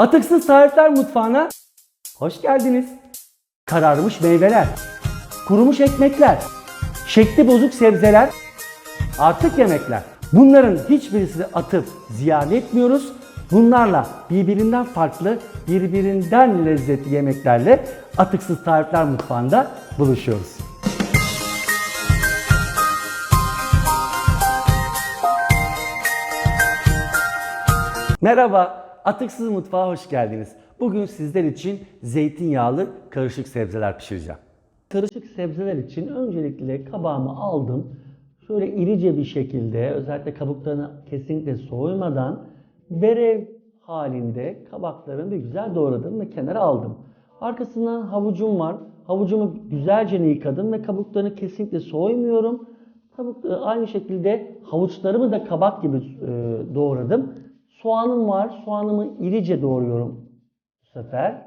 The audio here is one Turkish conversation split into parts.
Atıksız Tarifler Mutfağı'na hoş geldiniz. Kararmış meyveler, kurumuş ekmekler, şekli bozuk sebzeler, artık yemekler. Bunların hiçbirisini atıp ziyan etmiyoruz. Bunlarla birbirinden farklı, birbirinden lezzetli yemeklerle Atıksız Tarifler Mutfağı'nda buluşuyoruz. Merhaba, Atıksız Mutfağa hoş geldiniz. Bugün sizler için zeytinyağlı karışık sebzeler pişireceğim. Karışık sebzeler için öncelikle kabağımı aldım. Şöyle irice bir şekilde, özellikle kabuklarını kesinlikle soymadan berev halinde kabaklarını bir güzel doğradım ve kenara aldım. Arkasından havucum var. Havucumu güzelce yıkadım ve kabuklarını kesinlikle soymuyorum. Kabuk, e, aynı şekilde havuçlarımı da kabak gibi e, doğradım. Soğanım var. Soğanımı irice doğruyorum bu sefer.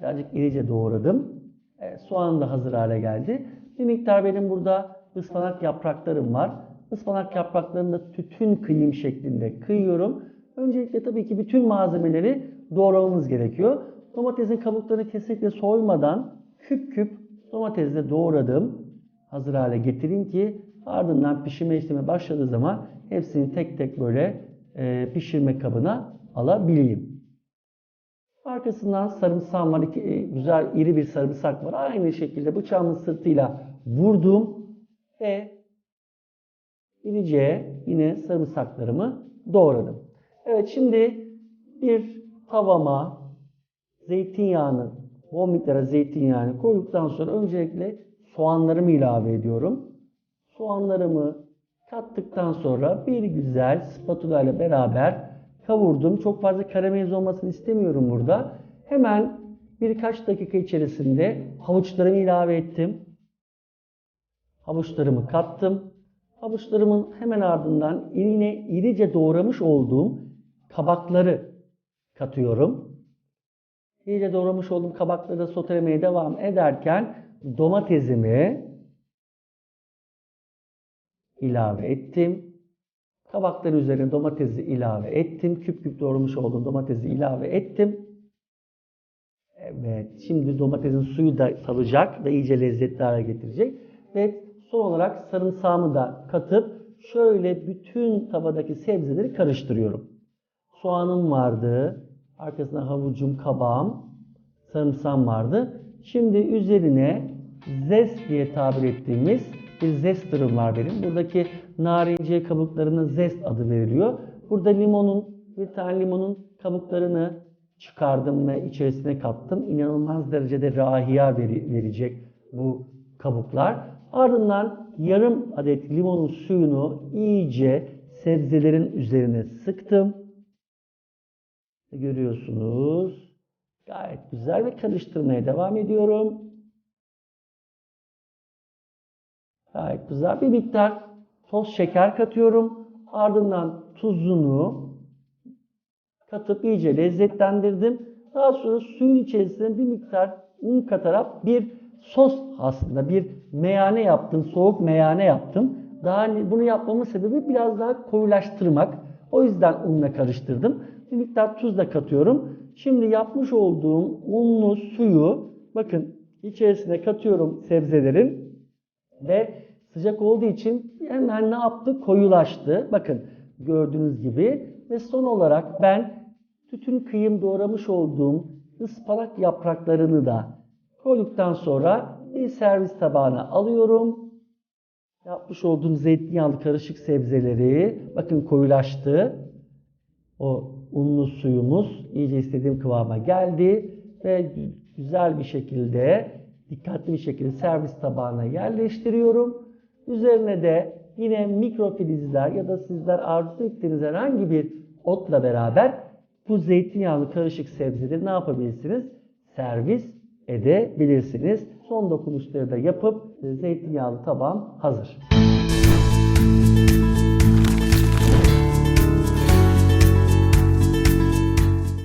Birazcık irice doğradım. Evet, soğanım da hazır hale geldi. Bir miktar benim burada ıspanak yapraklarım var. Ispanak yapraklarını da tütün kıyım şeklinde kıyıyorum. Öncelikle tabii ki bütün malzemeleri doğramamız gerekiyor. Domatesin kabuklarını kesinlikle soymadan küp küp domatesle doğradım. Hazır hale getireyim ki ardından pişirme işlemi başladığı zaman hepsini tek tek böyle e, pişirme kabına alabileyim. Arkasından sarımsağım var. İki, e, güzel iri bir sarımsak var. Aynı şekilde bıçağımın sırtıyla vurdum ve irice yine sarımsaklarımı doğradım. Evet şimdi bir tavama zeytinyağını, bol miktarda zeytinyağını koyduktan sonra öncelikle soğanlarımı ilave ediyorum. Soğanlarımı kattıktan sonra bir güzel spatula ile beraber kavurdum. Çok fazla karamelize olmasını istemiyorum burada. Hemen birkaç dakika içerisinde havuçlarımı ilave ettim. Havuçlarımı kattım. Havuçlarımın hemen ardından yine irice doğramış olduğum kabakları katıyorum. İyice doğramış olduğum kabakları da sotelemeye devam ederken domatesimi ilave ettim. Kabakların üzerine domatesi ilave ettim. Küp küp doğramış olduğum domatesi ilave ettim. Evet, şimdi domatesin suyu da salacak ve iyice lezzetli hale getirecek. Ve son olarak sarımsağımı da katıp şöyle bütün tavadaki sebzeleri karıştırıyorum. Soğanım vardı, arkasında havucum, kabağım, sarımsağım vardı. Şimdi üzerine zest diye tabir ettiğimiz bir zesterım var benim. Buradaki narenciye kabuklarına zest adı veriliyor. Burada limonun, bir tane limonun kabuklarını çıkardım ve içerisine kattım. İnanılmaz derecede rahiya verecek bu kabuklar. Ardından yarım adet limonun suyunu iyice sebzelerin üzerine sıktım. Görüyorsunuz. Gayet güzel ve karıştırmaya devam ediyorum. Gayet güzel. Bir miktar toz şeker katıyorum. Ardından tuzunu katıp iyice lezzetlendirdim. Daha sonra suyun içerisine bir miktar un katarak bir sos aslında bir meyane yaptım. Soğuk meyane yaptım. Daha bunu yapmamın sebebi biraz daha koyulaştırmak. O yüzden unla karıştırdım. Bir miktar tuz da katıyorum. Şimdi yapmış olduğum unlu suyu bakın içerisine katıyorum sebzelerin ve sıcak olduğu için hemen ne yaptı? Koyulaştı. Bakın gördüğünüz gibi ve son olarak ben tütün kıyım doğramış olduğum ıspanak yapraklarını da koyduktan sonra bir servis tabağına alıyorum. Yapmış olduğum zeytinyağlı karışık sebzeleri bakın koyulaştı. O unlu suyumuz iyice istediğim kıvama geldi ve güzel bir şekilde dikkatli bir şekilde servis tabağına yerleştiriyorum. Üzerine de yine mikrofilizler ya da sizler arzu ettiğiniz herhangi bir otla beraber bu zeytinyağlı karışık sebzeleri ne yapabilirsiniz? Servis edebilirsiniz. Son dokunuşları da yapıp zeytinyağlı tabağım hazır.